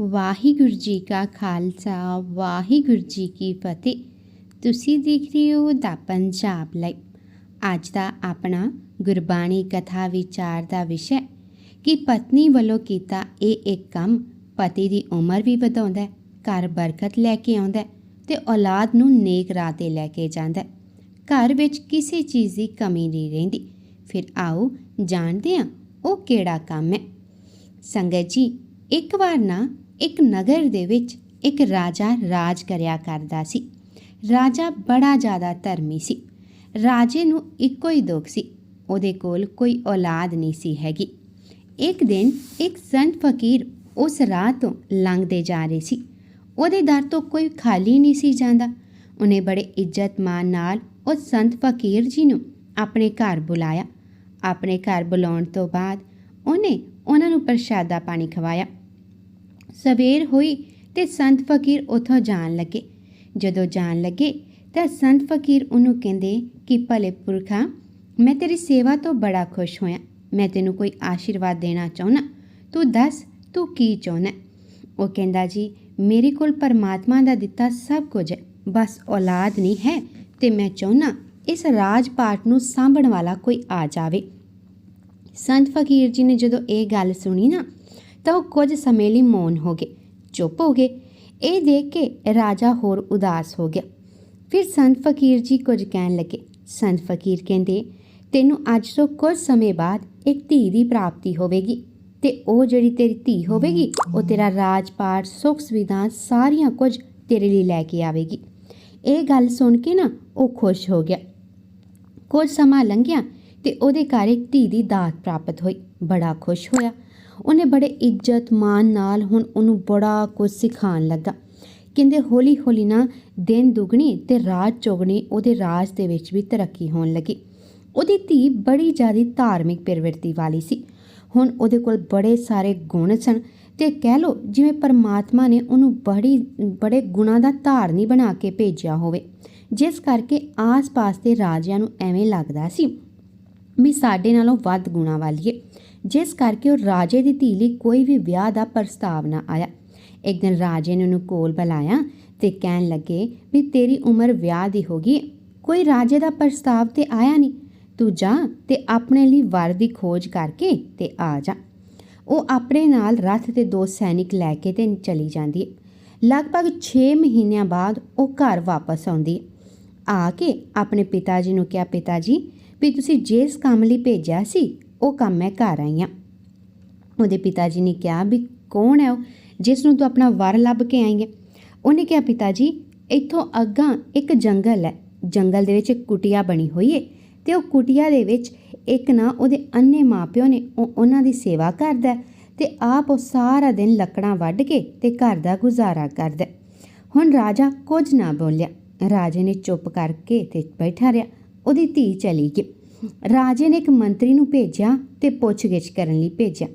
ਵਾਹਿਗੁਰੂ ਜੀ ਕਾ ਖਾਲਸਾ, ਵਾਹਿਗੁਰੂ ਜੀ ਕੀ ਫਤਿਹ। ਤੁਸੀਂ ਦੇਖ ਰਹੇ ਹੋ ਦਾ ਪੰਜਾਬ ਲਾਈਵ। ਅੱਜ ਦਾ ਆਪਣਾ ਗੁਰਬਾਣੀ ਕਥਾ ਵਿਚਾਰ ਦਾ ਵਿਸ਼ਾ ਕਿ ਪਤਨੀ ਵੱਲੋਂ ਕੀਤਾ ਇਹ ਇੱਕ ਕੰਮ ਪਤੀ ਦੀ ਉਮਰ ਵੀ ਵਧਾਉਂਦਾ ਹੈ, ਘਰ ਬਰਕਤ ਲੈ ਕੇ ਆਉਂਦਾ ਹੈ ਤੇ ਔਲਾਦ ਨੂੰ ਨੇਕ ਰਾਹ ਤੇ ਲੈ ਕੇ ਜਾਂਦਾ ਹੈ। ਘਰ ਵਿੱਚ ਕਿਸੇ ਚੀਜ਼ ਦੀ ਕਮੀ ਨਹੀਂ ਰਹਿੰਦੀ। ਫਿਰ ਆਓ ਜਾਣਦੇ ਹਾਂ ਉਹ ਕਿਹੜਾ ਕੰਮ ਹੈ। ਸੰਗਤ ਜੀ ਇੱਕ ਵਾਰ ਨਾ ਇੱਕ ਨਗਰ ਦੇ ਵਿੱਚ ਇੱਕ ਰਾਜਾ ਰਾਜ ਕਰਿਆ ਕਰਦਾ ਸੀ। ਰਾਜਾ ਬੜਾ ਜ਼ਿਆਦਾ ਧਰਮੀ ਸੀ। ਰਾਜੇ ਨੂੰ ਇੱਕੋ ਹੀ ਦੁੱਖ ਸੀ। ਉਹਦੇ ਕੋਲ ਕੋਈ ਔਲਾਦ ਨਹੀਂ ਸੀ ਹੈਗੀ। ਇੱਕ ਦਿਨ ਇੱਕ ਸੰਤ ਫਕੀਰ ਉਸ ਰਾਹ ਤੋਂ ਲੰਘਦੇ ਜਾ ਰਹੇ ਸੀ। ਉਹਦੇ ਦਰ ਤੋਂ ਕੋਈ ਖਾਲੀ ਨਹੀਂ ਸੀ ਜਾਂਦਾ। ਉਹਨੇ ਬੜੇ ਇੱਜ਼ਤ ਮਾਨ ਨਾਲ ਉਹ ਸੰਤ ਫਕੀਰ ਜੀ ਨੂੰ ਆਪਣੇ ਘਰ ਬੁਲਾਇਆ। ਆਪਣੇ ਘਰ ਬੁਲਾਉਣ ਤੋਂ ਬਾਅਦ ਉਹਨੇ ਉਹਨਾਂ ਨੂੰ ਪ੍ਰਸ਼ਾਦਾ ਪਾਣੀ ਖਵਾਇਆ। ਸਵੇਰ ਹੋਈ ਤੇ ਸੰਤ ਫਕੀਰ ਉਥੋਂ ਜਾਣ ਲੱਗੇ। ਜਦੋਂ ਜਾਣ ਲੱਗੇ ਤਾਂ ਸੰਤ ਫਕੀਰ ਉਹਨੂੰ ਕਹਿੰਦੇ ਕਿ, ਭਲੇ ਪੁਰਖਾ, ਮੈਂ ਤੇਰੀ ਸੇਵਾ ਤੋਂ ਬੜਾ ਖੁਸ਼ ਹੋਇਆ। ਮੈਂ ਤੈਨੂੰ ਕੋਈ ਆਸ਼ੀਰਵਾਦ ਦੇਣਾ ਚਾਹੁੰਨਾ। ਤੂੰ ਦੱਸ, ਤੂੰ ਕੀ ਚਾਹੁੰਦਾ ਉਹ ਕਹਿੰਦਾ, ਜੀ, ਮੇਰੇ ਕੋਲ ਪਰਮਾਤਮਾ ਦਾ ਦਿੱਤਾ ਸਭ ਕੁਝ ਹੈ। ਬਸ ਔਲਾਦ ਨਹੀਂ ਹੈ ਤੇ ਮੈਂ ਚਾਹੁੰਨਾ ਇਸ ਰਾਜ ਪਾਠ ਨੂੰ ਸਾਂਭਣ ਵਾਲਾ ਕੋਈ ਆ ਜਾਵੇ। ਸੰਤ ਫਕੀਰ ਜੀ ਨੇ ਜਦੋਂ ਇਹ ਗੱਲ ਸੁਣੀ ਨਾ ਤਾਂ ਉਹ ਕੁਝ ਸਮੇਂ ਲਈ ਮੌਨ ਹੋ ਗਏ, ਚੁੱਪ ਹੋ ਗਏ। ਇਹ ਦੇਖ ਕੇ ਰਾਜਾ ਹੋਰ ਉਦਾਸ ਹੋ ਗਿਆ। ਫਿਰ ਸੰਤ ਫਕੀਰ ਜੀ ਕੁਝ ਕਹਿਣ ਲੱਗੇ। ਸੰਤ ਫਕੀਰ ਕਹਿੰਦੇ, ਤੈਨੂੰ ਅੱਜ ਤੋਂ ਕੁਝ ਸਮੇਂ ਬਾਅਦ ਇੱਕ ਧੀ ਦੀ ਪ੍ਰਾਪਤੀ ਹੋਵੇਗੀ ਤੇ ਉਹ ਜਿਹੜੀ ਤੇਰੀ ਧੀ ਹੋਵੇਗੀ, ਉਹ ਤੇਰਾ ਰਾਜਪਾਟ ਸੁੱਖ ਸੁਵਿਧਾ ਸਾਰੀਆਂ ਕੁਝ ਤੇਰੇ ਲਈ ਲੈ ਕੇ ਆਵੇਗੀ। ਇਹ ਗੱਲ ਸੁਣ ਕੇ ਨਾ ਉਹ ਖੁਸ਼ ਹੋ ਗਿਆ। ਕੁਝ ਸਮਾਂ ਲੰਘਿਆ ਤੇ ਉਹਦੇ ਘਰ ਇੱਕ ਧੀ ਦੀ ਦਾਤ ਪ੍ਰਾਪਤ ਹੋਈ। ਬੜਾ ਖੁਸ਼ ਹੋਇਆ। ਉਹਨੇ ਬੜੇ ਇੱਜ਼ਤ ਮਾਨ ਨਾਲ ਹੁਣ ਉਹਨੂੰ ਬੜਾ ਕੁਝ ਸਿਖਾਉਣ ਲੱਗਾ। ਕਹਿੰਦੇ, ਹੌਲੀ ਹੌਲੀ ਨਾ ਦਿਨ ਦੁਗਣੀ ਤੇ ਰਾਤ ਚੌਗਣੀ ਉਹਦੇ ਰਾਜ ਦੇ ਵਿੱਚ ਵੀ ਤਰੱਕੀ ਹੋਣ ਲੱਗੀ। ਉਹਦੀ ਧੀ ਬੜੀ ਜ਼ਿਆਦਾ ਧਾਰਮਿਕ ਪ੍ਰਵਿਰਤੀ ਵਾਲੀ ਸੀ। ਹੁਣ ਉਹਦੇ ਕੋਲ ਬੜੇ ਸਾਰੇ ਗੁਣ ਸਨ ਤੇ ਕਹਿ ਲੋ ਜਿਵੇਂ ਪਰਮਾਤਮਾ ਨੇ ਉਹਨੂੰ ਬੜੀ, ਬੜੇ ਗੁਣਾਂ ਦਾ ਧਾਰਨੀ ਬਣਾ ਕੇ ਭੇਜਿਆ ਹੋਵੇ। ਜਿਸ ਕਰਕੇ ਆਸ-ਪਾਸ ਦੇ ਰਾਜਿਆਂ ਨੂੰ ਐਵੇਂ ਲੱਗਦਾ ਸੀ ਵੀ ਸਾਡੇ ਨਾਲੋਂ ਵੱਧ ਗੁਣਾ ਵਾਲੀ ਹੈ ਜਿਸ ਕਰਕੇ ਉਹ ਰਾਜੇ ਦੀ ਧੀ ਲਈ ਕੋਈ ਵੀ ਵਿਆਹ ਦਾ ਪ੍ਰਸਤਾਵ ਨਾ ਆਇਆ। ਇੱਕ ਦਿਨ ਰਾਜੇ ਨੇ ਉਹਨੂੰ ਕੋਲ ਬੁਲਾਇਆ ਤੇ ਕਹਿਣ ਲੱਗੇ ਵੀ ਤੇਰੀ ਉਮਰ ਵਿਆਹ ਦੀ ਹੋ ਗਈ, ਕੋਈ ਰਾਜੇ ਦਾ ਪ੍ਰਸਤਾਵ ਤੇ ਆਇਆ ਨਹੀਂ। ਤੂੰ ਜਾ ਤੇ ਆਪਣੇ ਲਈ ਵਰ ਦੀ ਖੋਜ ਕਰਕੇ ਤੇ ਆ ਜਾ। ਉਹ ਆਪਣੇ ਨਾਲ ਰੱਥ ਤੇ ਦੋ ਸੈਨਿਕ ਲੈ ਕੇ ਤੇ ਚਲੀ ਜਾਂਦੀ ਹੈ। ਲਗਭਗ 6 ਮਹੀਨਿਆਂ ਬਾਅਦ ਉਹ ਘਰ ਵਾਪਸ ਆਉਂਦੀ ਆ ਕੇ ਆਪਣੇ ਪਿਤਾ ਜੀ ਨੂੰ ਕਿਹਾ, ਪਿਤਾ ਜੀ, ਵੀ ਤੁਸੀਂ ਜਿਸ ਕੰਮ ਲਈ ਭੇਜਿਆ ਸੀ ਉਹ ਕੰਮ ਮੈਂ ਕਰ ਆਈ ਹਾਂ ਉਹਦੇ ਪਿਤਾ ਜੀ ਨੇ ਕਿਹਾ ਵੀ ਕੌਣ ਹੈ ਉਹ? ਜਿਸ ਨੂੰ ਤੂੰ ਆਪਣਾ ਵਰ ਲੱਭ ਕੇ ਆਈ ਹੈ ਉਹਨੇ ਕਿਹਾ ਪਿਤਾ ਜੀ ਇੱਥੋਂ ਅੱਗਾ ਇੱਕ ਜੰਗਲ ਹੈ। ਜੰਗਲ ਦੇ ਵਿੱਚ ਇੱਕ ਕੁਟਿਆ ਬਣੀ ਹੋਈ ਹੈ ਤੇ ਉਹ ਕੁਟਿਆ ਦੇ ਵਿੱਚ ਇੱਕ ਨਾ ਉਹਦੇ ਅੰਨੇ ਮਾਪਿਓ ਨੇ, ਉਹ ਉਹਨਾਂ ਦੀ ਸੇਵਾ ਕਰਦਾ ਤੇ ਆਪ ਉਹ ਸਾਰਾ ਦਿਨ ਲੱਕੜਾਂ ਵੱਢ ਕੇ ਤੇ ਘਰ ਦਾ ਗੁਜ਼ਾਰਾ ਕਰਦਾ ਹੁਣ ਰਾਜਾ ਕੁਝ ਨਾ ਬੋਲਿਆ। ਰਾਜੇ ਨੇ ਚੁੱਪ ਕਰਕੇ ਤੇ ਬੈਠਾ ਰਿਹਾ। ਉਹਦੀ ਧੀ ਚਲੀ ਗਈ। ਰਾਜੇ ਨੇ ਇੱਕ ਮੰਤਰੀ ਨੂੰ ਭੇਜਿਆ ਤੇ ਪੁੱਛਗਿੱਛ ਕਰਨ ਲਈ ਭੇਜਿਆ।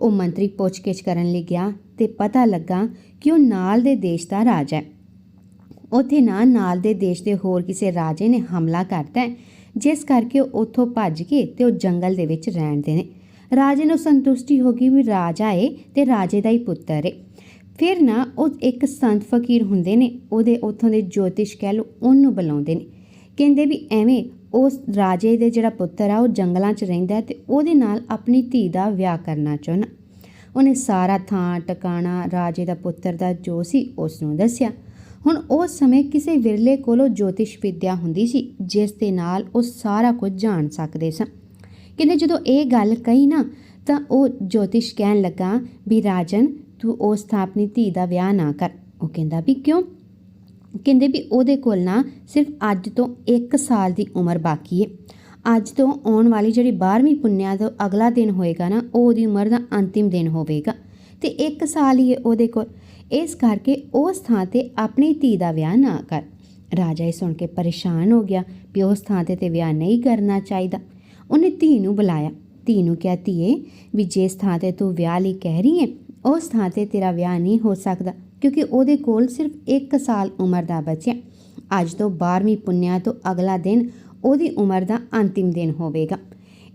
ਉਹ ਮੰਤਰੀ ਪੁੱਛਗਿੱਛ ਕਰਨ ਲਈ ਗਿਆ ਤੇ ਪਤਾ ਲੱਗਾ ਕਿ ਉਹ ਨਾਲ ਦੇ ਦੇਸ਼ ਦਾ ਰਾਜਾ ਹੈ। ਉੱਥੇ ਨਾ ਨਾਲ ਦੇ ਦੇਸ਼ ਦੇ ਹੋਰ ਕਿਸੇ ਰਾਜੇ ਨੇ ਹਮਲਾ ਕਰਤਾ ਜਿਸ ਕਰਕੇ ਉਹ ਉੱਥੋਂ ਭੱਜ ਕੇ ਤੇ ਉਹ ਜੰਗਲ ਦੇ ਵਿੱਚ ਰਹਿਣਦੇ ਨੇ। ਰਾਜੇ ਨੂੰ ਸੰਤੁਸ਼ਟੀ ਹੋ ਗਈ ਵੀ ਰਾਜਾ ਏ ਤੇ ਰਾਜੇ ਦਾ ਹੀ ਪੁੱਤਰ ਏ। ਫਿਰ ਨਾ ਉਹ ਇੱਕ ਸੰਤ ਫਕੀਰ ਹੁੰਦੇ ਨੇ, ਉਹਦੇ ਉੱਥੋਂ ਦੇ ਜੋਤਿਸ਼ ਕਹਿ ਲੋ ਉਹਨੂੰ ਬੁਲਾਉਂਦੇ ਨੇ। ਕਹਿੰਦੇ ਵੀ ਐਵੇਂ ਉਸ ਰਾਜੇ ਦੇ ਜਿਹੜਾ ਪੁੱਤਰ ਆ, ਉਹ ਜੰਗਲਾਂ 'ਚ ਰਹਿੰਦਾ ਤੇ ਉਹਦੇ ਨਾਲ ਆਪਣੀ ਧੀ ਦਾ ਵਿਆਹ ਕਰਨਾ ਚਾਹੁੰਦਾ। ਉਹਨੇ ਸਾਰਾ ਥਾਂ ਟਿਕਾਣਾ ਰਾਜੇ ਦਾ ਪੁੱਤਰ ਦਾ ਜੋ ਸੀ ਉਸ ਨੂੰ ਦੱਸਿਆ। ਹੁਣ ਉਸ ਸਮੇਂ ਕਿਸੇ ਵਿਰਲੇ ਕੋਲੋਂ ਜੋਤਿਸ਼ ਵਿਦਿਆ ਹੁੰਦੀ ਸੀ, ਜਿਸ ਦੇ ਨਾਲ ਉਹ ਸਾਰਾ ਕੁਝ ਜਾਣ ਸਕਦੇ ਸਨ। ਕਹਿੰਦੇ ਜਦੋਂ ਇਹ ਗੱਲ ਕਹੀ ਨਾ, ਤਾਂ ਉਹ ਜੋਤਿਸ਼ ਕਹਿਣ ਲੱਗਾ ਵੀ, ਰਾਜਨ, ਤੂੰ ਉਸ ਥਾਂ ਆਪਣੀ ਧੀ ਦਾ ਵਿਆਹ ਨਾ ਕਰ। ਉਹ ਕਹਿੰਦਾ ਵੀ, ਕਿਉਂ? ਕਹਿੰਦੇ ਵੀ ਉਹਦੇ ਕੋਲ ਨਾ ਸਿਰਫ ਅੱਜ ਤੋਂ 1 ਸਾਲ ਦੀ ਉਮਰ ਬਾਕੀ ਹੈ ਅੱਜ ਤੋਂ ਆਉਣ ਵਾਲੀ ਜਿਹੜੀ 12ਵੀਂ ਪੁੰਨਿਆ ਤੋਂ ਅਗਲਾ ਦਿਨ ਹੋਏਗਾ ਨਾ, ਉਹ ਉਹਦੀ ਉਮਰ ਦਾ ਅੰਤਿਮ ਦਿਨ ਹੋਵੇਗਾ। ਤੇ 1 ਸਾਲ ਹੀ ਹੈ ਉਹਦੇ ਕੋਲ। ਇਸ ਕਰਕੇ ਉਸ ਥਾਂ ਤੇ ਆਪਣੀ ਧੀ ਦਾ ਵਿਆਹ ਨਾ ਕਰ। ਰਾਜਾ ਇਹ ਸੁਣ ਕੇ ਪਰੇਸ਼ਾਨ ਹੋ ਗਿਆ ਵੀ ਉਸ ਥਾਂ ਤੇ ਤੇ ਵਿਆਹ ਨਹੀਂ ਕਰਨਾ ਚਾਹੀਦਾ। ਉਹਨੇ ਧੀ ਨੂੰ ਬੁਲਾਇਆ। ਧੀ ਨੂੰ ਕਿਹਾ, ਧੀਏ, ਵੀ ਜਿਸ ਥਾਂ ਤੇ ਤੂੰ ਵਿਆਹ ਲਈ ਕਹਿ ਰਹੀ ਹੈ ਉਸ ਥਾਂ ਤੇ ਤੇਰਾ ਵਿਆਹ ਨਹੀਂ ਹੋ ਸਕਦਾ। ਕਿਉਂਕਿ ਉਹਦੇ ਕੋਲ ਸਿਰਫ 1 ਸਾਲ ਉਮਰ ਦਾ ਬਚਿਆ ਅੱਜ ਤੋਂ 12ਵੀਂ ਪੁੰਨਿਆ ਤੋਂ ਅਗਲਾ ਦਿਨ ਉਹਦੀ ਉਮਰ ਦਾ ਅੰਤਿਮ ਦਿਨ ਹੋਵੇਗਾ।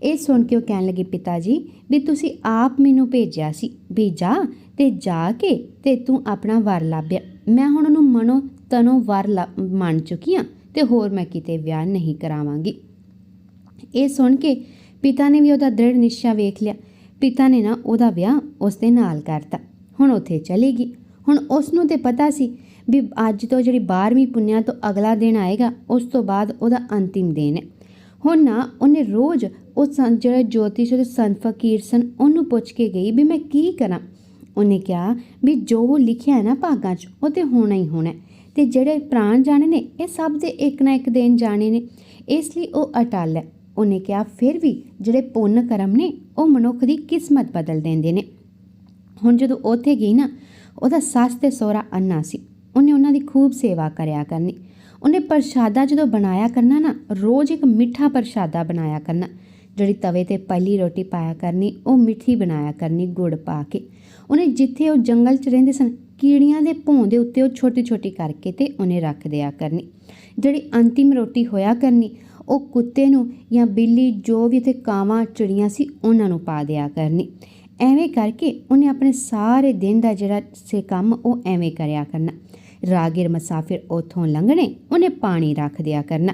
ਇਹ ਸੁਣ ਕੇ ਉਹ ਕਹਿਣ ਲੱਗੇ ਪਿਤਾ ਜੀ ਵੀ ਤੁਸੀਂ ਆਪ ਮੈਨੂੰ ਭੇਜਿਆ ਸੀ। ਵੀ ਜਾ ਤੇ ਜਾ ਕੇ ਤੇ ਤੂੰ ਆਪਣਾ ਵਰ ਲੱਭਿਆ। ਮੈਂ ਹੁਣ ਉਹਨੂੰ ਮਨੋ ਤਨੋ ਵਰ ਲੱਭ- ਮੰਨ ਚੁੱਕੀ ਹਾਂ ਤੇ ਹੋਰ ਮੈਂ ਕਿਤੇ ਵਿਆਹ ਨਹੀਂ ਕਰਾਵਾਂਗੀ। ਇਹ ਸੁਣ ਕੇ ਪਿਤਾ ਨੇ ਵੀ ਉਹਦਾ ਦ੍ਰਿੜ ਨਿਸ਼ਚਾ ਵੇਖ ਲਿਆ। ਪਿਤਾ ਨੇ ਨਾ ਉਹਦਾ ਵਿਆਹ ਉਸ ਦੇ ਨਾਲ ਕਰਤਾ। ਹੁਣ ਉੱਥੇ ਚਲੇਗੀ ਹੁਣ ਉਸ ਨੂੰ ਤੇ ਪਤਾ ਸੀ ਵੀ ਅੱਜ ਤੋਂ ਜਿਹੜੀ 12ਵੀਂ ਪੁੰਨਿਆ ਤੋਂ ਅਗਲਾ ਦਿਨ ਆਏਗਾ, ਉਸ ਤੋਂ ਬਾਅਦ ਉਹਦਾ ਅੰਤਿਮ ਦਿਨ ਹੈ। ਹੁਣ ਨਾ ਉਹਨੇ ਰੋਜ਼ ਉਹ ਸੰ- ਜਿਹੜੇ ਜੋਤਿਸ਼ ਦੇ ਸੰਤ ਫਕੀਰ ਸਨ, ਉਹਨੂੰ ਪੁੱਛ ਕੇ ਗਈ ਵੀ ਮੈਂ ਕੀ ਕਰਾਂ? ਉਹਨੇ ਕਿਹਾ ਵੀ ਜੋ ਲਿਖਿਆ ਹੈ ਨਾ ਭਾਗਾਂ 'ਚ, ਉਹ ਤੇ ਹੋਣਾ ਹੀ ਹੋਣਾ ਹੈ। ਤੇ ਜਿਹੜੇ ਪ੍ਰਾਣ ਜਾਣੇ ਨੇ, ਇਹ ਸਭ ਦੇ ਇੱਕ ਨਾ ਇੱਕ ਦਿਨ ਜਾਣੇ ਨੇ। ਇਸ ਲਈ ਉਹ ਅਟਲ ਹੈ। ਉਹਨੇ ਕਿਹਾ, ਫਿਰ ਵੀ ਜਿਹੜੇ ਪੁੰਨ ਕਰਮ ਨੇ, ਉਹ ਮਨੁੱਖ ਦੀ ਕਿਸਮਤ ਬਦਲ ਦਿੰਦੇ ਨੇ। ਹੁਣ ਜਦੋਂ ਉੱਥੇ ਗਈ ਨਾ ਉਹਦਾ ਸੱਸ ਤੇ ਸਹੁਰਾ ਅੰਨਾ ਸੀ। ਉਹਨੇ ਉਹਨਾਂ ਦੀ ਖੂਬ ਸੇਵਾ ਕਰਿਆ ਕਰਨੀ। ਉਹਨੇ ਪ੍ਰਸ਼ਾਦਾ ਜਦੋਂ ਬਣਾਇਆ ਕਰਨਾ ਨਾ, ਰੋਜ਼ ਇੱਕ ਮਿੱਠਾ ਪ੍ਰਸ਼ਾਦਾ ਬਣਾਇਆ ਕਰਨਾ, ਜਿਹੜੀ ਤਵੇ ਤੇ ਪਹਿਲੀ ਰੋਟੀ ਪਾਇਆ ਕਰਨੀ, ਉਹ ਮਿੱਠੀ ਬਣਾਇਆ ਕਰਨੀ, ਗੁੜ ਪਾ ਕੇ। ਉਹਨੇ ਜਿੱਥੇ ਉਹ ਜੰਗਲ 'ਚ ਰਹਿੰਦੇ ਸਨ, ਕੀੜੀਆਂ ਦੇ ਭੌਂ ਦੇ ਉੱਤੇ ਉਹ ਛੋਟੀ ਛੋਟੀ ਕਰਕੇ ਤੇ ਉਹਨੇ ਰੱਖ ਦਿਆ ਕਰਨੀ। ਜਿਹੜੀ ਅੰਤਿਮ ਰੋਟੀ ਹੋਇਆ ਕਰਨੀ, ਉਹ ਕੁੱਤੇ ਨੂੰ ਜਾਂ ਬਿੱਲੀ ਜੋ ਵੀ ਤੇ ਕਾਵਾਂ, ਚਿੜੀਆਂ ਸੀ, ਉਹਨਾਂ ਨੂੰ ਪਾ ਦਿਆ ਕਰਨੀ। ਐਵੇਂ ਕਰਕੇ ਉਹਨੇ ਆਪਣੇ ਸਾਰੇ ਦਿਨ ਦਾ ਜਿਹੜਾ ਸੇ ਕੰਮ ਉਹ ਐਵੇਂ ਕਰਿਆ ਕਰਨਾ। ਰਾਗਿਰ ਮੁਸਾਫਿਰ ਉਥੋਂ ਲੰਘਣੇ, ਉਹਨੇ ਪਾਣੀ ਰੱਖ ਦਿਆ ਕਰਨਾ।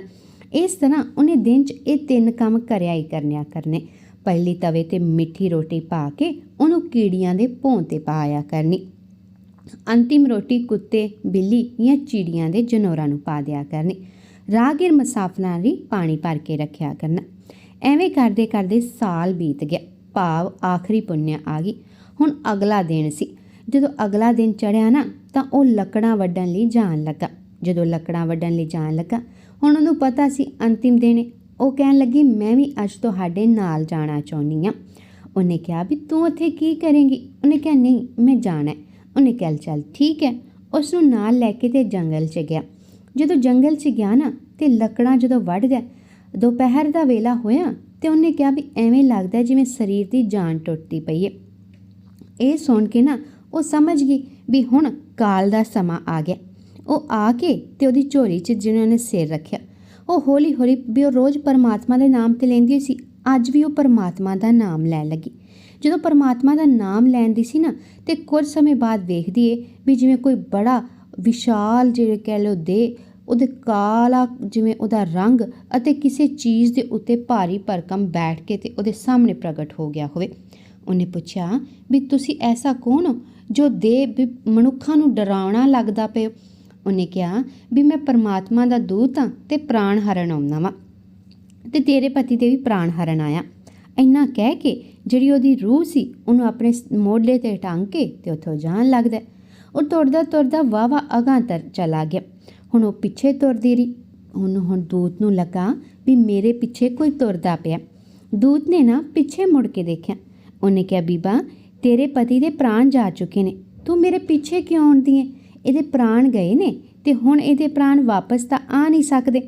ਇਸ ਤਰ੍ਹਾਂ ਉਹਨੇ ਦਿਨ 'ਚ ਇਹ ਤਿੰਨ ਕੰਮ ਕਰਿਆ ਹੀ ਕਰਨਿਆ ਕਰਨੇ। ਪਹਿਲੀ ਤਵੇ ਤੇ ਮਿੱਠੀ ਰੋਟੀ ਪਾ ਕੇ ਉਹਨੂੰ ਕੀੜੀਆਂ ਦੇ ਭੌਂ ਤੇ ਪਾਇਆ ਕਰਨੀ। ਅੰਤਿਮ ਰੋਟੀ ਕੁੱਤੇ, ਬਿੱਲੀ ਜਾਂ ਚਿੜੀਆਂ ਦੇ ਜਨੋਰਾਂ ਨੂੰ ਪਾ ਦਿਆ ਕਰਨੀ। ਰਾਗਿਰ ਮੁਸਾਫਰਾਂ ਲਈ ਪਾਣੀ ਭਰ ਕੇ ਰੱਖਿਆ ਕਰਨਾ। ਐਵੇਂ ਕਰਦੇ ਕਰਦੇ ਸਾਲ ਬੀਤ ਗਿਆ। ਭਾਵ ਆਖਰੀ ਪੁੰਨਿਆ ਆ ਗਈ। ਹੁਣ ਅਗਲਾ ਦਿਨ ਸੀ। ਜਦੋਂ ਅਗਲਾ ਦਿਨ ਚੜਿਆ ਨਾ, ਤਾਂ ਉਹ ਲੱਕੜਾਂ ਵੱਢਣ ਲਈ ਜਾਣ ਲੱਗਾ। ਜਦੋਂ ਲੱਕੜਾਂ ਵੱਢਣ ਲਈ ਜਾਣ ਲੱਗਾ, ਹੁਣ ਉਹਨੂੰ ਪਤਾ ਸੀ ਅੰਤਿਮ ਦਿਨ ਹੈ। ਉਹ ਕਹਿਣ ਲੱਗੀ, ਮੈਂ ਵੀ ਅੱਜ ਤੁਹਾਡੇ ਨਾਲ ਜਾਣਾ ਚਾਹੁੰਦੀ ਹਾਂ ਉਹਨੇ ਕਿਹਾ ਵੀ, ਤੂੰ ਉੱਥੇ ਕੀ ਕਰੇਂਗੀ? ਉਹਨੇ ਕਿਹਾ, ਨਹੀਂ, ਮੈਂ ਜਾਣਾ ਉਹਨੇ ਕਿਹਾ, ਚੱਲ ਠੀਕ ਹੈ ਉਸ ਨੂੰ ਨਾਲ ਲੈ ਕੇ ਤੇ ਜੰਗਲ 'ਚ ਗਿਆ। ਜਦੋਂ ਜੰਗਲ 'ਚ ਗਿਆ ਨਾ, ਤੇ ਲੱਕੜਾਂ ਜਦੋਂ ਵੱਢ ਗਿਆ, ਦੁਪਹਿਰ ਦਾ ਵੇਲਾ ਹੋਇਆ ਤੇ ਉਹਨੇ ਕਿਹਾ ਵੀ ਐਵੇਂ ਲੱਗਦਾ ਜਿਵੇਂ ਸਰੀਰ ਦੀ ਜਾਨ ਟੁੱਟਦੀ ਪਈ ਹੈ ਇਹ ਸੁਣ ਕੇ ਨਾ ਉਹ ਸਮਝ ਗਈ ਵੀ ਹੁਣ ਕਾਲ ਦਾ ਸਮਾਂ ਆ ਗਿਆ। ਉਹ ਆ ਕੇ ਤੇ ਉਹਦੀ ਝੋਲੀ 'ਚ ਜਿਨ੍ਹਾਂ ਨੇ ਸਿਰ ਰੱਖਿਆ, ਉਹ ਹੌਲੀ ਹੌਲੀ ਵੀ ਉਹ ਰੋਜ਼ ਪਰਮਾਤਮਾ ਦੇ ਨਾਮ ਤੇ ਲੈਂਦੀ ਸੀ, ਅੱਜ ਵੀ ਉਹ ਪਰਮਾਤਮਾ ਦਾ ਨਾਮ ਲੈਣ ਲੱਗੀ। ਜਦੋਂ ਪਰਮਾਤਮਾ ਦਾ ਨਾਮ ਲੈਂਦੀ ਸੀ ਨਾ ਤੇ ਕੁਝ ਸਮੇਂ ਬਾਅਦ ਵੇਖਦੀ ਏ ਵੀ ਜਿਵੇਂ ਕੋਈ ਬੜਾ ਵਿਸ਼ਾਲ ਜਿਹੜੇ ਕਹਿ ਲਓ ਦੇ ਉਹਦੇ ਕਾਲਾ ਜਿਵੇਂ ਉਹਦਾ ਰੰਗ ਅਤੇ ਕਿਸੇ ਚੀਜ਼ ਦੇ ਉੱਤੇ ਭਾਰੀ ਭਰਕਮ ਬੈਠ ਕੇ ਤੇ ਉਹਦੇ ਸਾਹਮਣੇ ਪ੍ਰਗਟ ਹੋ ਗਿਆ ਹੋਵੇ। ਉਹਨੇ ਪੁੱਛਿਆ, ਵੀ ਤੁਸੀਂ ਐਸਾ ਕੌਣ ਹੋ ਜੋ ਦੇ ਵੀ ਮਨੁੱਖਾਂ ਨੂੰ ਡਰਾਉਣਾ ਲੱਗਦਾ ਪਿਓ? ਉਹਨੇ ਕਿਹਾ, ਵੀ ਮੈਂ ਪਰਮਾਤਮਾ ਦਾ ਦੂਤ ਹਾਂ ਤੇ ਪ੍ਰਾਣ ਹਰਨ ਆਉਂਦਾ ਵਾਂ। ਤੇ ਤੇਰੇ ਪਤੀ ਦੇ ਵੀ ਪ੍ਰਾਣ ਹਰਨ ਆਇਆ। ਇੰਨਾ ਕਹਿ ਕੇ ਜਿਹੜੀ ਉਹਦੀ ਰੂਹ ਸੀ, ਉਹਨੂੰ ਆਪਣੇ ਮੋਢੇ ਤੇ ਟੰਗ ਕੇ ਤੇ ਉੱਥੋਂ ਜਾਣ ਲੱਗਦਾ। ਉਹ ਤੁਰਦਾ ਤੁਰਦਾ ਵਾਵਾ ਅਗਾਂ ਤਰ ਚਲਾ ਗਿਆ। ਹੁਣ ਉਹ ਪਿੱਛੇ ਤੁਰਦੀ ਰਹੀ। ਹੁਣ ਹੁਣ ਦੂਤ ਨੂੰ ਲੱਗਾ ਵੀ ਮੇਰੇ ਪਿੱਛੇ ਕੋਈ ਤੁਰਦਾ ਪਿਆ। ਦੂਤ ਨੇ ਨਾ ਪਿੱਛੇ ਮੁੜ ਕੇ ਦੇਖਿਆ। ਉਹਨੇ ਕਿਹਾ, ਬੀਬਾ, ਤੇਰੇ ਪਤੀ ਦੇ ਪ੍ਰਾਣ ਜਾ ਚੁੱਕੇ ਨੇ। ਤੂੰ ਮੇਰੇ ਪਿੱਛੇ ਕਿਉਂ ਆਉਂਦੀ ਹੈ ਇਹਦੇ ਪ੍ਰਾਣ ਗਏ ਨੇ ਤੇ ਹੁਣ ਇਹਦੇ ਪ੍ਰਾਣ ਵਾਪਸ ਤਾਂ ਆ ਨਹੀਂ ਸਕਦੇ।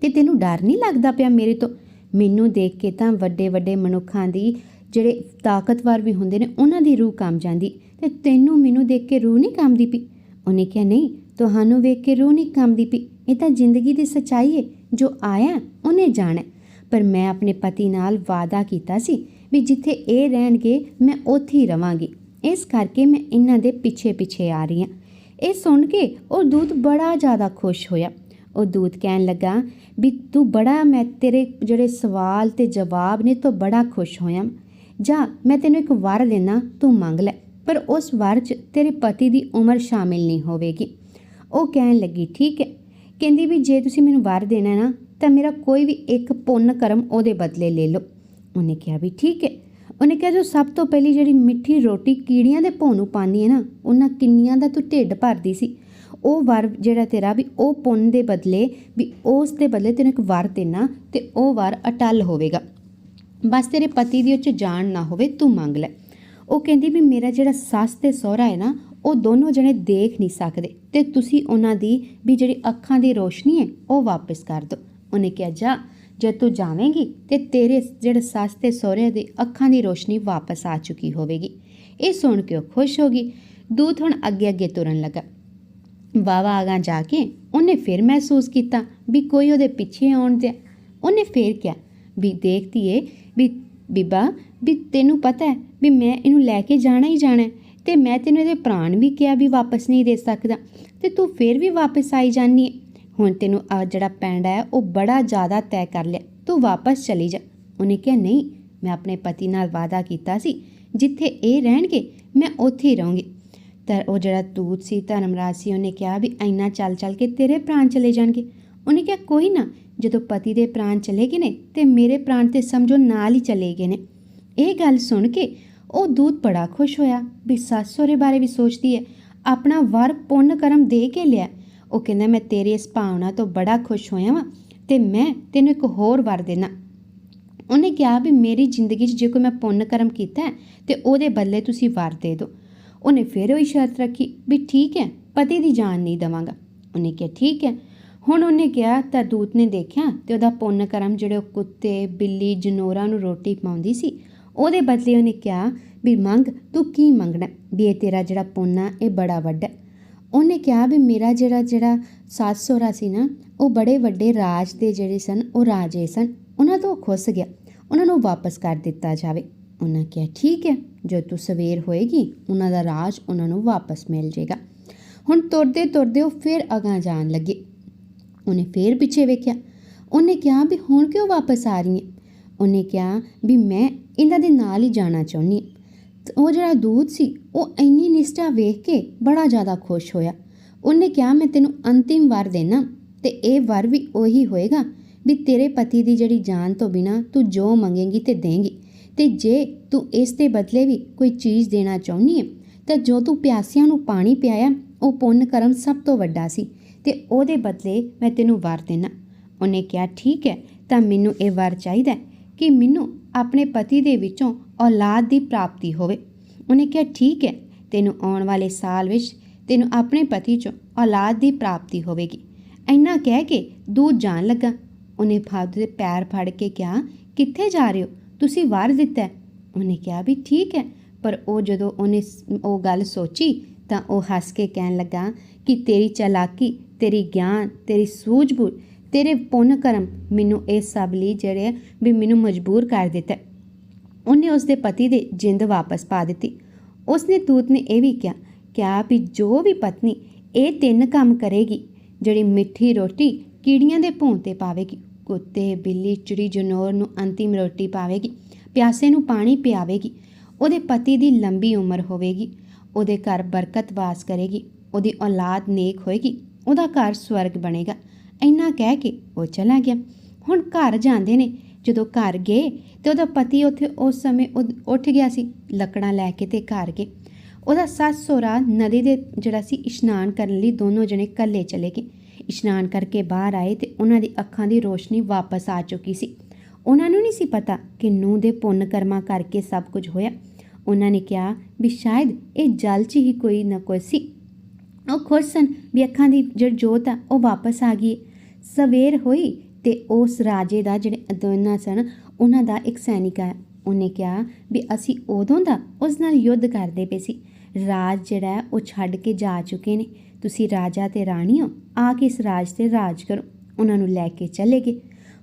ਤੇ ਤੈਨੂੰ ਡਰ ਨਹੀਂ ਲੱਗਦਾ ਪਿਆ ਮੇਰੇ ਤੋਂ? ਮੈਨੂੰ ਦੇਖ ਕੇ ਤਾਂ ਵੱਡੇ ਵੱਡੇ ਮਨੁੱਖਾਂ ਦੀ ਜਿਹੜੇ ਤਾਕਤਵਰ ਵੀ ਹੁੰਦੇ ਨੇ, ਉਹਨਾਂ ਦੀ ਰੂਹ ਕੰਮ ਜਾਂਦੀ ਤੇ ਤੈਨੂੰ ਮੈਨੂੰ ਦੇਖ ਕੇ ਰੂਹ ਨਹੀਂ ਕੰਮਦੀ ਪਈ? ਉਹਨੇ ਕਿਹਾ, ਨਹੀਂ ਤੁਹਾਨੂੰ ਵੇਖ ਕੇ ਰੂਹ ਨਹੀਂ ਕੰਬਦੀ ਪਈ। ਇਹ ਤਾਂ ਜ਼ਿੰਦਗੀ ਦੀ ਸੱਚਾਈ ਹੈ ਜੋ ਆਇਆ, ਉਹਨੇ ਜਾਣਾ। ਪਰ ਮੈਂ ਆਪਣੇ ਪਤੀ ਨਾਲ ਵਾਅਦਾ ਕੀਤਾ ਸੀ ਵੀ ਜਿੱਥੇ ਇਹ ਰਹਿਣਗੇ, ਮੈਂ ਉੱਥੇ ਹੀ ਰਵਾਂਗੀ। ਇਸ ਕਰਕੇ ਮੈਂ ਇਹਨਾਂ ਦੇ ਪਿੱਛੇ ਪਿੱਛੇ ਆ ਰਹੀ ਹਾਂ। ਇਹ ਸੁਣ ਕੇ ਉਹ ਦੂਤ ਬੜਾ ਜ਼ਿਆਦਾ ਖੁਸ਼ ਹੋਇਆ। ਉਹ ਦੂਤ ਕਹਿਣ ਲੱਗਾ ਵੀ ਤੂੰ ਬੜਾ, ਮੈਂ ਤੇਰੇ ਜਿਹੜੇ ਸਵਾਲ ਤੇ ਜਵਾਬ ਨੇ, ਤੋਂ ਬੜਾ ਖੁਸ਼ ਹੋਇਆ। ਜਾ, ਮੈਂ ਤੈਨੂੰ ਇੱਕ ਵਾਰ ਦੇਣਾ ਤੂੰ ਮੰਗ ਲੈ। ਪਰ ਉਸ ਵਰ 'ਚ ਤੇਰੇ ਪਤੀ ਦੀ ਉਮਰ ਸ਼ਾਮਿਲ ਨਹੀਂ ਹੋਵੇਗੀ। ਉਹ ਕਹਿਣ ਲੱਗੀ, ਠੀਕ ਹੈ। ਕਹਿੰਦੀ ਵੀ, ਜੇ ਤੁਸੀਂ ਮੈਨੂੰ ਵਾਰ ਦੇਣਾ ਨਾ, ਤਾਂ ਮੇਰਾ ਕੋਈ ਵੀ ਇੱਕ ਪੁੰਨ ਕਰਮ ਉਹਦੇ ਬਦਲੇ ਲੈ ਲਓ। ਉਹਨੇ ਕਿਹਾ ਵੀ, ਠੀਕ ਹੈ। ਉਹਨੇ ਕਿਹਾ, ਜੋ ਸਭ ਤੋਂ ਪਹਿਲੀ ਜਿਹੜੀ ਮਿੱਠੀ ਰੋਟੀ ਕੀੜੀਆਂ ਦੇ ਭੌਂ ਨੂੰ ਪਾਉਂਦੀ ਹੈ ਨਾ, ਉਹਨਾਂ ਕਿੰਨੀਆਂ ਦਾ ਤੂੰ ਢਿੱਡ ਭਰਦੀ ਸੀ। ਉਹ ਵਰ ਜਿਹੜਾ ਤੇਰਾ ਵੀ, ਉਹ ਪੁੰਨ ਦੇ ਬਦਲੇ ਵੀ ਉਸ ਦੇ ਬਦਲੇ ਤੈਨੂੰ ਇੱਕ ਵਰ ਦੇਣਾ ਤੇ ਉਹ ਵਰ ਅਟਲ ਹੋਵੇਗਾ। ਬਸ ਤੇਰੇ ਪਤੀ ਦੀ ਉਹ 'ਚ ਜਾਣ ਨਾ ਹੋਵੇ, ਤੂੰ ਮੰਗ ਲੈ। ਉਹ ਕਹਿੰਦੀ ਵੀ, ਮੇਰਾ ਜਿਹੜਾ ਸੱਸ ਤੇ ਸਹੁਰਾ ਹੈ ਨਾ ਉਹ ਦੋਨੋਂ ਜਣੇ ਦੇਖ ਨਹੀਂ ਸਕਦੇ ਤੇ ਤੁਸੀਂ ਉਹਨਾਂ ਦੀ ਵੀ ਜਿਹੜੀ ਅੱਖਾਂ ਦੀ ਰੋਸ਼ਨੀ ਹੈ, ਉਹ ਵਾਪਸ ਕਰ ਦਿਓ। ਉਹਨੇ ਕਿਹਾ, ਜਾ ਜਦ ਤੂੰ ਜਾਵੇਂਗੀ ਤੇ ਤੇਰੇ ਜਿਹੜੇ ਸੱਸ ਤੇ ਸਹੁਰੇ ਦੀ ਅੱਖਾਂ ਦੀ ਰੋਸ਼ਨੀ ਵਾਪਸ ਆ ਚੁੱਕੀ ਹੋਵੇਗੀ। ਇਹ ਸੁਣ ਕੇ ਉਹ ਖੁਸ਼ ਹੋ ਗਈ। ਦੂਤ ਹੁਣ ਅੱਗੇ ਅੱਗੇ ਤੁਰਨ ਲੱਗਾ। ਵਾਵਾ ਆਗਾ ਜਾ ਕੇ ਉਹਨੇ ਫਿਰ ਮਹਿਸੂਸ ਕੀਤਾ ਵੀ ਕੋਈ ਉਹਦੇ ਪਿੱਛੇ ਆਉਣ ਤੇ ਉਹਨੇ ਫੇਰ ਕਿਹਾ, ਵੀ ਦੇਖਦੀ ਏ ਵੀ ਬੀਬਾ, ਵੀ ਤੈਨੂੰ ਪਤਾ ਹੈ ਵੀ ਮੈਂ ਇਹਨੂੰ ਲੈ ਕੇ ਜਾਣਾ ਹੀ ਜਾਣਾ ਤੇ ਮੈਂ ਤੈਨੂੰ ਇਹਦੇ ਪ੍ਰਾਣ ਵੀ ਕਿਹਾ ਵੀ ਵਾਪਸ ਨਹੀਂ ਦੇ ਸਕਦਾ, ਤੇ ਤੂੰ ਫਿਰ ਵੀ ਵਾਪਸ ਆਈ ਜਾਨੀ ਹੈ ਹੁਣ ਤੈਨੂੰ ਆ ਜਿਹੜਾ ਪੈਂਡਾ ਹੈ ਉਹ ਬੜਾ ਜ਼ਿਆਦਾ ਤੈਅ ਕਰ ਲਿਆ। ਤੂੰ ਵਾਪਸ ਚਲੀ ਜਾ। ਉਹਨੇ ਕਿਹਾ, ਨਹੀਂ, ਮੈਂ ਆਪਣੇ ਪਤੀ ਨਾਲ ਵਾਅਦਾ ਕੀਤਾ ਸੀ, ਜਿੱਥੇ ਇਹ ਰਹਿਣਗੇ, ਮੈਂ ਉੱਥੇ ਹੀ ਰਹੂੰਗੀ। ਤਾਂ ਉਹ ਜਿਹੜਾ ਦੂਤ ਸੀ, ਧਰਮਰਾਜ ਸੀ, ਉਹਨੇ ਕਿਹਾ ਵੀ ਇੰਨਾ ਚੱਲ ਚੱਲ ਕੇ ਤੇਰੇ ਪ੍ਰਾਣ ਚਲੇ ਜਾਣਗੇ। ਉਹਨੇ ਕਿਹਾ, ਕੋਈ ਨਾ, ਜਦੋਂ ਪਤੀ ਦੇ ਪ੍ਰਾਣ ਚਲੇ ਗਏ ਨੇ ਤੇ ਮੇਰੇ ਪ੍ਰਾਣ ਤੇ ਸਮਝੋ ਨਾਲ ਹੀ ਚਲੇ ਗਏ ਨੇ। ਇਹ ਗੱਲ ਸੁਣ ਕੇ ਉਹ ਦੂਤ ਬੜਾ ਖੁਸ਼ ਹੋਇਆ ਵੀ ਸੱਸ ਸਹੁਰੇ ਬਾਰੇ ਵੀ ਸੋਚਦੀ ਹੈ। ਆਪਣਾ ਵਰ ਪੁੰਨ ਕਰਮ ਦੇ ਕੇ ਲਿਆ। ਉਹ ਕਹਿੰਦਾ, ਮੈਂ ਤੇਰੀ ਇਸ ਭਾਵਨਾ ਤੋਂ ਬੜਾ ਖੁਸ਼ ਹੋਇਆ ਵਾਂ ਤੇ ਮੈਂ ਤੈਨੂੰ ਇੱਕ ਹੋਰ ਵਰ ਦੇਣਾ। ਉਹਨੇ ਕਿਹਾ ਵੀ ਮੇਰੀ ਜ਼ਿੰਦਗੀ 'ਚ ਜੇ ਕੋਈ ਮੈਂ ਪੁੰਨ ਕਰਮ ਕੀਤਾ ਹੈ ਤੇ ਉਹਦੇ ਬਦਲੇ ਤੁਸੀਂ ਵਰ ਦੇ ਦਿਓ। ਉਹਨੇ ਫਿਰ ਉਹੀ ਸ਼ਰਤ ਰੱਖੀ ਵੀ ਠੀਕ ਹੈ, ਪਤੀ ਦੀ ਜਾਨ ਨਹੀਂ ਦਵਾਂਗਾ। ਉਹਨੇ ਕਿਹਾ, ਠੀਕ ਹੈ। ਹੁਣ ਉਹਨੇ ਕਿਹਾ, ਤਾਂ ਦੂਤ ਨੇ ਦੇਖਿਆ ਤੇ ਉਹਦਾ ਪੁੰਨ ਕਰਮ ਜਿਹੜੇ ਉਹ ਕੁੱਤੇ, ਬਿੱਲੀ, ਜਨੋਰਾਂ ਨੂੰ ਰੋਟੀ ਪਾਉਂਦੀ ਸੀ ਉਹਦੇ ਬਦਲੇ ਉਹਨੇ ਕਿਹਾ ਵੀ ਮੰਗ, ਤੂੰ ਕੀ ਮੰਗਣਾ? ਵੀ ਇਹ ਤੇਰਾ ਜਿਹੜਾ ਪੁੰਨ ਆ, ਇਹ ਬੜਾ ਵੱਡਾ ਉਹਨੇ ਕਿਹਾ ਵੀ ਮੇਰਾ ਜਿਹੜਾ ਜਿਹੜਾ ਸੱਸ ਸਹੁਰਾ ਸੀ ਨਾ, ਉਹ ਬੜੇ ਵੱਡੇ ਰਾਜ ਦੇ ਜਿਹੜੇ ਸਨ, ਉਹ ਰਾਜੇ ਸਨ। ਉਹਨਾਂ ਤੋਂ ਉਹ ਖੁੱਸ ਗਿਆ। ਉਹਨਾਂ ਨੂੰ ਵਾਪਸ ਕਰ ਦਿੱਤਾ ਜਾਵੇ। ਉਹਨਾਂ ਕਿਹਾ, ਠੀਕ ਹੈ, ਜੋ ਤੂੰ ਸਵੇਰ ਹੋਏਗੀ, ਉਹਨਾਂ ਦਾ ਰਾਜ ਉਹਨਾਂ ਨੂੰ ਵਾਪਸ ਮਿਲ ਜਾਏਗਾ। ਹੁਣ ਤੁਰਦੇ ਤੁਰਦੇ ਉਹ ਫਿਰ ਅਗਾਂ ਜਾਣ ਲੱਗੇ। ਉਹਨੇ ਫੇਰ ਪਿੱਛੇ ਵੇਖਿਆ। ਉਹਨੇ ਕਿਹਾ ਵੀ ਹੁਣ ਕਿਉਂ ਵਾਪਸ ਆ ਰਹੀ ਹੈ? ਉਹਨੇ ਕਿਹਾ ਵੀ ਮੈਂ ਇਹਨਾਂ ਦੇ ਨਾਲ ਹੀ ਜਾਣਾ ਚਾਹੁੰਦੀ ਹਾਂ। ਉਹ ਜਿਹੜਾ ਦੂਤ ਸੀ, ਉਹ ਇੰਨੀ ਨਿਸ਼ਠਾ ਵੇਖ ਕੇ ਬੜਾ ਜ਼ਿਆਦਾ ਖੁਸ਼ ਹੋਇਆ। ਉਹਨੇ ਕਿਹਾ, ਮੈਂ ਤੈਨੂੰ ਅੰਤਿਮ ਵਾਰ ਦੇਣਾ ਤੇ ਇਹ ਵਾਰ ਵੀ ਉਹੀ ਹੋਏਗਾ ਵੀ ਤੇਰੇ ਪਤੀ ਦੀ ਜਿਹੜੀ ਜਾਨ ਤੋਂ ਬਿਨਾ ਤੂੰ ਜੋ ਮੰਗੇਂਗੀ ਤੇ ਦੇਂਗੀ। ਤੇ ਜੇ ਤੂੰ ਇਸ ਦੇ ਬਦਲੇ ਵੀ ਕੋਈ ਚੀਜ਼ ਦੇਣਾ ਚਾਹੁੰਦੀ ਹੈ, ਤਾਂ ਜੋ ਤੂੰ ਪਿਆਸਿਆਂ ਨੂੰ ਪਾਣੀ ਪਿਆਇਆ, ਉਹ ਪੁੰਨ ਕਰਮ ਸਭ ਤੋਂ ਵੱਡਾ ਸੀ। ਤੇ ਉਹਦੇ ਬਦਲੇ ਮੈਂ ਤੈਨੂੰ ਵਾਰ ਦੇਣਾ। ਉਹਨੇ ਕਿਹਾ, ਠੀਕ ਹੈ, ਤਾਂ ਮੈਨੂੰ ਇਹ ਵਾਰ ਚਾਹੀਦਾ ਕਿ ਮੈਨੂੰ ਆਪਣੇ ਪਤੀ ਦੇ ਵਿੱਚੋਂ ਔਲਾਦ ਦੀ ਪ੍ਰਾਪਤੀ ਹੋਵੇ। ਉਹਨੇ ਕਿਹਾ, ਠੀਕ ਹੈ, ਤੈਨੂੰ ਆਉਣ ਵਾਲੇ ਸਾਲ ਵਿੱਚ ਤੈਨੂੰ ਆਪਣੇ ਪਤੀ ਚੋਂ ਔਲਾਦ ਦੀ ਪ੍ਰਾਪਤੀ ਹੋਵੇਗੀ। ਇੰਨਾ ਕਹਿ ਕੇ ਦੂਰ ਜਾਣ ਲੱਗਾ। ਉਹਨੇ ਫਾਦੂ ਦੇ ਪੈਰ ਫੜ ਕੇ ਕਿਹਾ, ਕਿੱਥੇ ਜਾ ਰਹੇ ਹੋ? ਤੁਸੀਂ ਵਾਰ ਦਿੱਤਾ ਉਹਨੇ ਕਿਹਾ, ਵੀ ਠੀਕ ਹੈ, ਪਰ ਉਹ ਜਦੋਂ ਉਹਨੇ ਉਹ ਗੱਲ ਸੋਚੀ ਤਾਂ ਉਹ ਹੱਸ ਕੇ ਕਹਿਣ ਲੱਗਾ ਕਿ ਤੇਰੀ ਚਲਾਕੀ, ਤੇਰੀ ਗਿਆਨ, ਤੇਰੀ ਸੂਝ-ਬੂਝ ਤੇਰੇ ਪੁੰਨ ਕਰਮ ਮੈਨੂੰ ਇਹ ਸਭ ਲਈ ਜਿਹੜੇ ਵੀ ਮੈਨੂੰ ਮਜਬੂਰ ਕਰ ਦਿੱਤਾ। ਉਹਨੇ ਉਸਦੇ ਪਤੀ ਦੇ ਜਿੰਦ ਵਾਪਸ ਪਾ ਦਿੱਤੀ। ਉਸਨੇ ਤੂਤ ਨੇ ਇਹ ਵੀ ਕਿਹਾ ਕਿਹਾ ਵੀ ਜੋ ਵੀ ਪਤਨੀ ਇਹ ਤਿੰਨ ਕੰਮ ਕਰੇਗੀ, ਜਿਹੜੀ ਮਿੱਠੀ ਰੋਟੀ ਕੀੜੀਆਂ ਦੇ ਭੂੰ ਤੇ ਪਾਵੇਗੀ, ਕੁੱਤੇ, ਬਿੱਲੀ, ਚਿੜੀ, ਜਨੌਰ ਨੂੰ ਅੰਤਿਮ ਰੋਟੀ ਪਾਵੇਗੀ, ਪਿਆਸੇ ਨੂੰ ਪਾਣੀ ਪਿਆਵੇਗੀ, ਉਹਦੇ ਪਤੀ ਦੀ ਲੰਬੀ ਉਮਰ ਹੋਵੇਗੀ, ਉਹਦੇ ਘਰ ਬਰਕਤ ਵਾਸ ਕਰੇਗੀ, ਉਹਦੀ ਔਲਾਦ ਨੇਕ ਹੋਏਗੀ, ਉਹਦਾ ਘਰ ਸਵਰਗ ਬਣੇਗਾ। ਇੰਨਾ ਕਹਿ ਕੇ ਉਹ ਚਲਾ ਗਿਆ। ਹੁਣ ਘਰ ਜਾਂਦੇ ਨੇ। ਜਦੋਂ ਘਰ ਗਏ ਤੇ ਉਹਦਾ ਪਤੀ ਉੱਥੇ ਉਸ ਸਮੇਂ ਉਦ- ਉੱਠ ਗਿਆ ਸੀ ਲੱਕੜਾਂ ਲੈ ਕੇ ਤੇ ਘਰ ਗਏ। ਉਹਦਾ ਸੱਸ ਸਹੁਰਾ ਨਦੀ ਦੇ ਜਿਹੜਾ ਸੀ ਇਸ਼ਨਾਨ ਕਰਨ ਲਈ ਦੋਨੋਂ ਜਣੇ ਇਕੱਲੇ ਚਲੇ ਗਏ। ਇਸ਼ਨਾਨ ਕਰਕੇ ਬਾਹਰ ਆਏ ਤੇ ਉਹਨਾਂ ਦੀ ਅੱਖਾਂ ਦੀ ਰੋਸ਼ਨੀ ਵਾਪਸ ਆ ਚੁੱਕੀ ਸੀ। ਉਹਨਾਂ ਨੂੰ ਨਹੀਂ ਸੀ ਪਤਾ ਕਿ ਨੂੰਹ ਦੇ ਪੁੰਨ ਕਰਮਾਂ ਕਰਕੇ ਸਭ ਕੁਝ ਹੋਇਆ। ਉਹਨਾਂ ਨੇ ਕਿਹਾ ਵੀ ਸ਼ਾਇਦ ਇਹ ਜਲ 'ਚ ਹੀ ਕੋਈ ਨਾ ਕੋਈ ਸੀ। ਉਹ ਖੁਸ਼ ਸਨ ਵੀ ਅੱਖਾਂ ਦੀ ਜਿਹੜੀ ਜੋਤ ਆ ਉਹ ਵਾਪਸ ਆ ਗਈ ਸਵੇਰ ਹੋਈ ਤੇ ਉਸ ਰਾਜੇ ਦਾ ਜਿਹੜੇ ਦੋਨਾਂ ਸਨ, ਉਹਨਾਂ ਦਾ ਇੱਕ ਸੈਨਿਕ ਆ, ਉਹਨੇ ਕਿਹਾ ਵੀ ਅਸੀਂ ਉਦੋਂ ਦਾ ਉਸ ਨਾਲ ਯੁੱਧ ਕਰਦੇ ਪਏ ਸੀ। ਰਾਜ ਜਿਹੜਾ ਹੈ, ਉਹ ਛੱਡ ਕੇ ਜਾ ਚੁੱਕੇ ਨੇ। ਤੁਸੀਂ ਰਾਜਾ ਤੇ ਰਾਣੀ ਹੋ, ਆ ਕੇ ਇਸ ਰਾਜ ਤੇ ਰਾਜ ਕਰੋ। ਉਹਨਾਂ ਨੂੰ ਲੈ ਕੇ ਚਲੇ ਗਏ।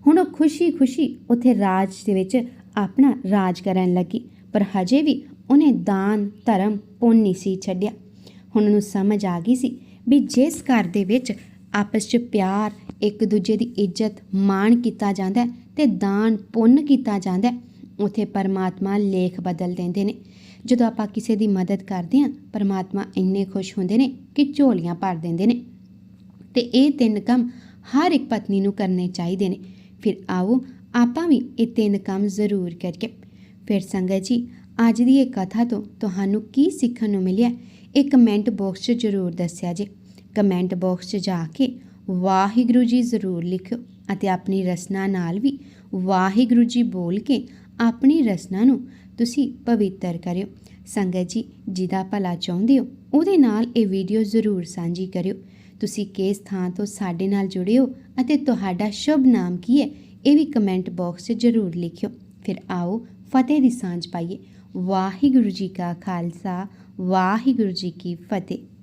ਹੁਣ ਉਹ ਖੁਸ਼ੀ-ਖੁਸ਼ੀ ਉੱਥੇ ਰਾਜ ਦੇ ਵਿੱਚ ਆਪਣਾ ਰਾਜ ਕਰਨ ਲੱਗੀ, ਪਰ ਹਜੇ ਵੀ ਉਹਨੇ ਦਾਨ, ਧਰਮ, ਪੁੰਨ ਨਹੀਂ ਸੀ ਛੱਡਿਆ। ਹੁਣ ਉਹਨੂੰ ਸਮਝ ਆ ਗਈ ਸੀ ਵੀ ਜਿਸ ਘਰ ਦੇ ਵਿੱਚ ਆਪਸ 'ਚ ਪਿਆਰ ਇੱਕ ਦੂਜੇ ਦੀ ਇੱਜ਼ਤ ਮਾਣ ਕੀਤਾ ਜਾਂਦਾ ਹੈ ਤੇ ਦਾਨ ਪੁੰਨ ਕੀਤਾ ਜਾਂਦਾ ਹੈ। ਉਥੇ ਪਰਮਾਤਮਾ ਲੇਖ ਬਦਲ ਦਿੰਦੇ ਨੇ। ਜਦੋਂ ਆਪਾਂ ਕਿਸੇ ਦੀ ਮਦਦ ਕਰਦੇ ਹਾਂ, ਪਰਮਾਤਮਾ ਇੰਨੇ ਖੁਸ਼ ਹੁੰਦੇ ਨੇ ਕਿ ਝੋਲੀਆਂ ਭਰ ਦਿੰਦੇ ਨੇ। ਤੇ ਇਹ ਤਿੰਨ ਕੰਮ ਹਰ ਇੱਕ ਪਤਨੀ ਨੂੰ ਕਰਨੇ ਚਾਹੀਦੇ ਨੇ। ਫਿਰ ਆਓ ਆਪਾਂ ਵੀ ਇਹ ਤਿੰਨ ਕੰਮ ਜ਼ਰੂਰ ਕਰੀਏ। ਫਿਰ ਸੰਗਤ ਜੀ, ਅੱਜ ਦੀ ਇਹ ਕਥਾ ਤੋਂ ਤੁਹਾਨੂੰ ਕੀ ਸਿੱਖਣ ਨੂੰ ਮਿਲਿਆ? ਇਹ ਕਮੈਂਟ ਬਾਕਸ 'ਚ ਜ਼ਰੂਰ ਦੱਸਿਆ ਜੇ। ਕਮੈਂਟ ਬਾਕਸ 'ਚ ਜਾ ਕੇ ਵਾਹਿਗੁਰੂ ਜੀ ਜ਼ਰੂਰ ਲਿਖਿਓ ਅਤੇ ਆਪਣੀ ਰਸਨਾ ਨਾਲ ਵੀ ਵਾਹਿਗੁਰੂ ਜੀ ਬੋਲ ਕੇ ਆਪਣੀ ਰਸਨਾ ਨੂੰ ਤੁਸੀਂ ਪਵਿੱਤਰ ਕਰਿਓ। ਸੰਗਤ ਜੀ, ਜਿਹਦਾ ਭਲਾ ਚਾਹੁੰਦੇ ਹੋ, ਉਹਦੇ ਨਾਲ ਇਹ ਵੀਡੀਓ ਜ਼ਰੂਰ ਸਾਂਝੀ ਕਰਿਓ। ਤੁਸੀਂ ਕਿਸ ਥਾਂ ਤੋਂ ਸਾਡੇ ਨਾਲ ਜੁੜੇ ਹੋ ਅਤੇ ਤੁਹਾਡਾ ਸ਼ੁਭ ਨਾਮ ਕੀ ਹੈ, ਇਹ ਵੀ ਕਮੈਂਟ ਬਾਕਸ 'ਚ ਜ਼ਰੂਰ ਲਿਖਿਓ। ਫਿਰ ਆਓ ਫਤਿਹ ਦੀ ਸਾਂਝ ਪਾਈਏ। ਵਾਹਿਗੁਰੂ ਜੀ ਕਾ ਖਾਲਸਾ, ਵਾਹਿਗੁਰੂ ਜੀ ਕੀ ਫਤਿਹ।